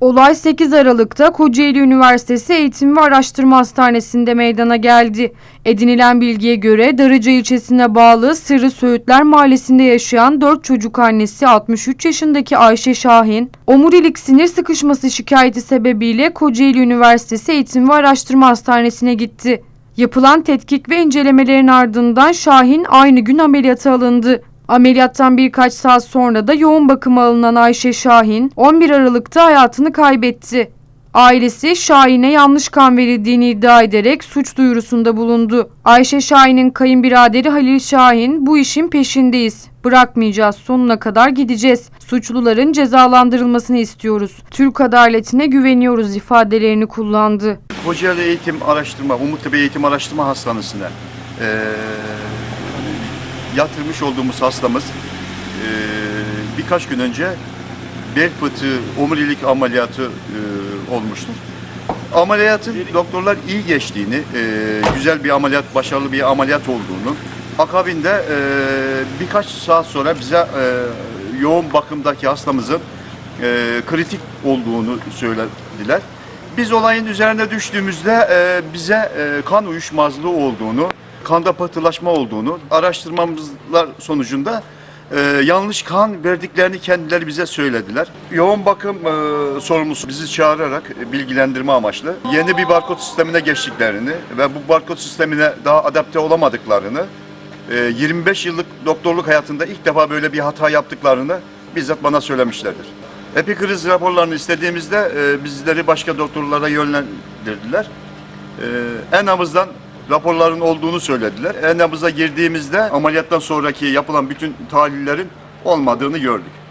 Olay 8 Aralık'ta Kocaeli Üniversitesi Eğitim ve Araştırma Hastanesi'nde meydana geldi. Edinilen bilgiye göre Darıca ilçesine bağlı Sırrı Söğütler Mahallesi'nde yaşayan 4 çocuk annesi 63 yaşındaki Ayşe Şahin, omurilik sinir sıkışması şikayeti sebebiyle Kocaeli Üniversitesi Eğitim ve Araştırma Hastanesi'ne gitti. Yapılan tetkik ve incelemelerin ardından Şahin aynı gün ameliyata alındı. Ameliyattan birkaç saat sonra da yoğun bakıma alınan Ayşe Şahin 11 Aralık'ta hayatını kaybetti. Ailesi Şahin'e yanlış kan verildiğini iddia ederek suç duyurusunda bulundu. Ayşe Şahin'in kayınbiraderi Halil Şahin bu işin peşindeyiz. Bırakmayacağız sonuna kadar gideceğiz. Suçluların cezalandırılmasını istiyoruz. Türk adaletine güveniyoruz ifadelerini kullandı. Kocaeli Eğitim Araştırma, Umut Tepe Eğitim Araştırma Hastanesi'ne eee, yatırmış olduğumuz hastamız eee, birkaç gün önce bel fıtığı, omurilik ameliyatı eee, olmuştur. Ameliyatın doktorlar iyi geçtiğini, eee, güzel bir ameliyat, başarılı bir ameliyat olduğunu, akabinde eee, birkaç saat sonra bize eee, yoğun bakımdaki hastamızın eee, kritik olduğunu söylediler. Biz olayın üzerine düştüğümüzde e, bize e, kan uyuşmazlığı olduğunu, kanda pıhtılaşma olduğunu, araştırmamızlar sonucunda e, yanlış kan verdiklerini kendileri bize söylediler. Yoğun bakım e, sorumlusu bizi çağırarak e, bilgilendirme amaçlı yeni bir barkod sistemine geçtiklerini ve bu barkod sistemine daha adapte olamadıklarını, e, 25 yıllık doktorluk hayatında ilk defa böyle bir hata yaptıklarını bizzat bana söylemişlerdir. Epikriz raporlarını istediğimizde e, bizleri başka doktorlara yönlendirdiler. E, en nabızdan raporların olduğunu söylediler. En nabıza girdiğimizde ameliyattan sonraki yapılan bütün tahlillerin olmadığını gördük.